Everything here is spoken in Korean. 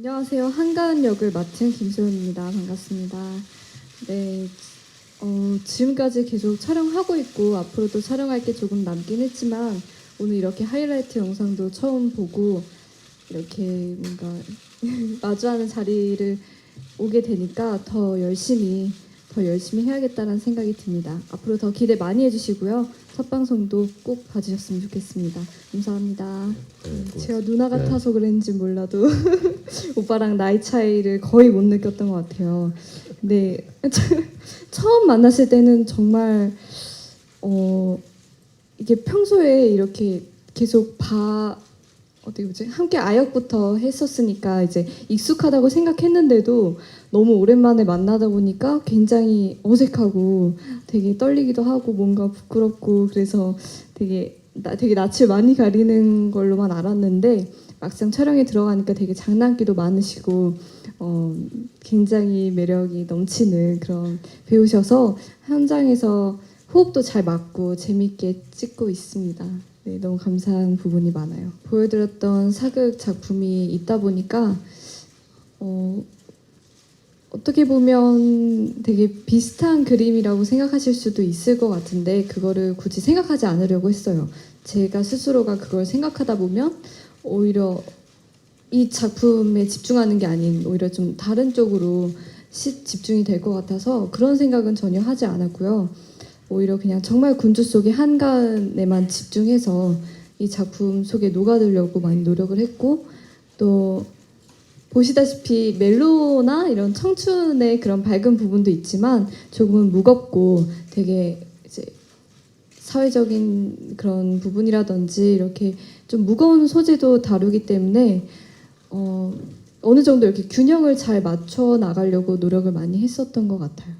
안녕하세요. 한가은 역을 맡은 김소연입니다. 반갑습니다. 네, 어, 지금까지 계속 촬영하고 있고 앞으로도 촬영할 게 조금 남긴 했지만 오늘 이렇게 하이라이트 영상도 처음 보고 이렇게 뭔가 마주하는 자리를 오게 되니까 더 열심히 더 열심히 해야겠다는 생각이 듭니다. 앞으로 더 기대 많이 해주시고요. 첫 방송도 꼭 봐주셨으면 좋겠습니다. 감사합니다. 네, 제가 누나 같아서 그랬는지 몰라도 오빠랑 나이 차이를 거의 못 느꼈던 것 같아요. 근데 처음 만났을 때는 정말 어 이게 평소에 이렇게 계속 봐 어떻게 보지 함께 아역부터 했었으니까 이제 익숙하다고 생각했는데도 너무 오랜만에 만나다 보니까 굉장히 어색하고 되게 떨리기도 하고 뭔가 부끄럽고 그래서 되게 나, 되게 낯을 많이 가리는 걸로만 알았는데 막상 촬영에 들어가니까 되게 장난기도 많으시고 어, 굉장히 매력이 넘치는 그런 배우셔서 현장에서 호흡도 잘 맞고 재밌게 찍고 있습니다. 네, 너무 감사한 부분이 많아요. 보여드렸던 사극 작품이 있다 보니까 어, 어떻게 보면 되게 비슷한 그림이라고 생각하실 수도 있을 것 같은데 그거를 굳이 생각하지 않으려고 했어요. 제가 스스로가 그걸 생각하다 보면 오히려 이 작품에 집중하는 게 아닌 오히려 좀 다른 쪽으로 시, 집중이 될 것 같아서 그런 생각은 전혀 하지 않았고요. 오히려 그냥 정말 군주 속의 한간에만 집중해서 이 작품 속에 녹아들려고 많이 노력을 했고 또 보시다시피 멜로나 이런 청춘의 그런 밝은 부분도 있지만 조금은 무겁고 되게 이제 사회적인 그런 부분이라든지 이렇게 좀 무거운 소재도 다루기 때문에 어, 어느 정도 이렇게 균형을 잘 맞춰 나가려고 노력을 많이 했었던 것 같아요.